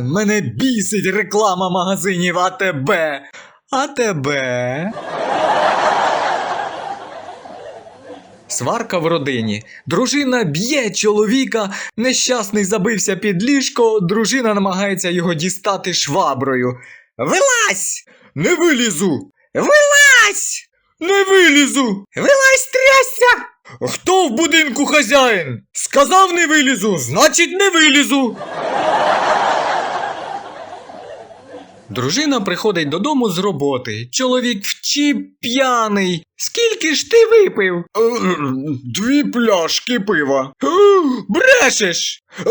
Мене бісить реклама магазинів АТБ. АТБ. Сварка в родині. Дружина б'є чоловіка, нещасний забився під ліжко, дружина намагається його дістати шваброю. Вилазь! Не вилізу! Вилазь! Не вилізу! Вилазь трясся! Хто в будинку хазяїн? Сказав не вилізу, значить не вилізу. Дружина приходить додому з роботи. Чоловік вчі п'яний. Скільки ж ти випив? «Е, Дві пляшки пива. «Е, Брешеш. «Е,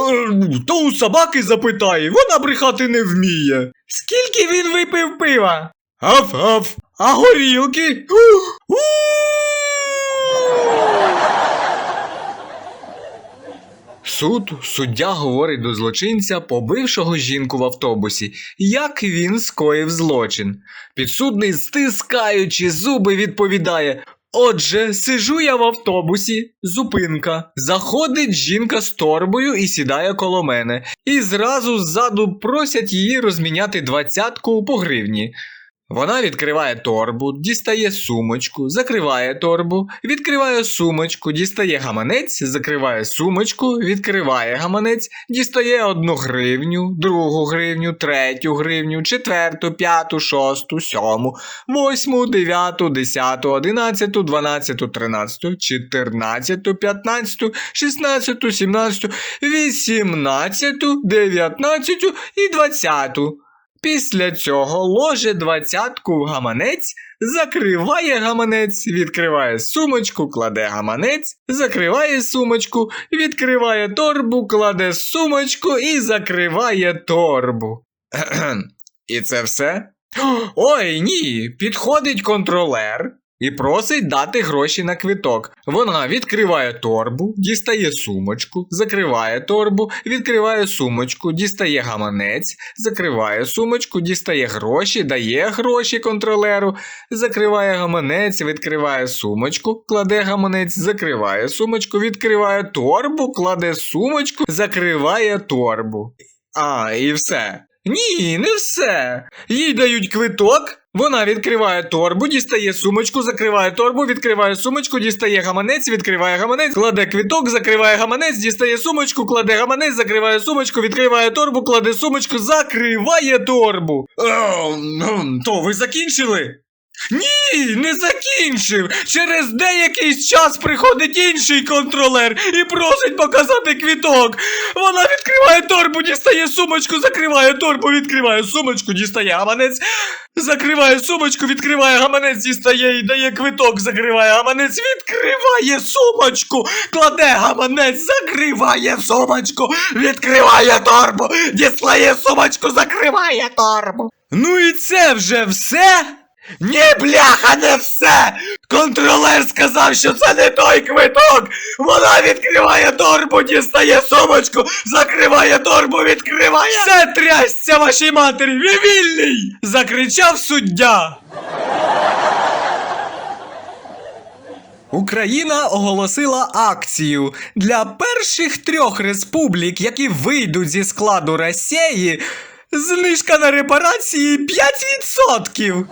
То у собаки запитай, вона брехати не вміє. Скільки він випив пива? Аф-аф. А горілки? «У-у!» Суд суддя говорить до злочинця, побившого жінку в автобусі, як він скоїв злочин. Підсудний, стискаючи зуби, відповідає: Отже, сижу я в автобусі, зупинка. Заходить жінка з торбою і сідає коло мене. І зразу ззаду просять її розміняти двадцятку по гривні. Вона відкриває торбу, дістає сумочку, закриває торбу, відкриває сумочку, дістає гаманець, закриває сумочку, відкриває гаманець, дістає одну гривню, другу гривню, третю гривню, четверту, п'яту, шосту, сьому, восьму, дев'яту, десяту, одинадцяту, дванадцяту, тринадцяту, чотирнадцяту, п'ятнадцяту, шістнадцяту, сімнадцяту, вісімнадцяту, дев'ятнадцяту і двадцяту. Після цього ложе двадцятку в гаманець, закриває гаманець, відкриває сумочку, кладе гаманець, закриває сумочку, відкриває торбу, кладе сумочку і закриває торбу. І це все? Ой, ні, підходить контролер і просить дати гроші на квиток. Вона відкриває торбу, дістає сумочку, закриває торбу, відкриває сумочку, дістає гаманець, закриває сумочку, дістає гроші, дає гроші контролеру, закриває гаманець, відкриває сумочку, кладе гаманець, закриває сумочку, відкриває торбу, кладе сумочку, закриває торбу. А, і все. Ні, не все. Їй дають квиток. Вона відкриває торбу, дістає сумочку, закриває торбу, відкриває сумочку, дістає гаманець, відкриває гаманець, кладе квиток, закриває гаманець, дістає сумочку, кладе гаманець, закриває сумочку, відкриває торбу, кладе сумочку, закриває торбу. О, ну, то ви закінчили? Ні, не закінчив. Через деякий час приходить інший контролер і просить показати квіток. Вона відкриває торбу, дістає сумочку, закриває торбу, відкриває сумочку, дістає гаманець, закриває сумочку, відкриває гаманець, дістає і дає квиток, закриває гаманець, відкриває сумочку, кладе гаманець, закриває сумочку, відкриває торбу, дістає сумочку, закриває торбу. Ну і це вже все? Ні, бляха, не все! Контролер сказав, що це не той квиток! Вона відкриває торбу, дістає сумочку, закриває торбу, відкриває. Все трясся вашій матері! Ви вільний! Закричав суддя. Україна оголосила акцію для перших трьох республік, які вийдуть зі складу Росії. Знижка на репарації 5%.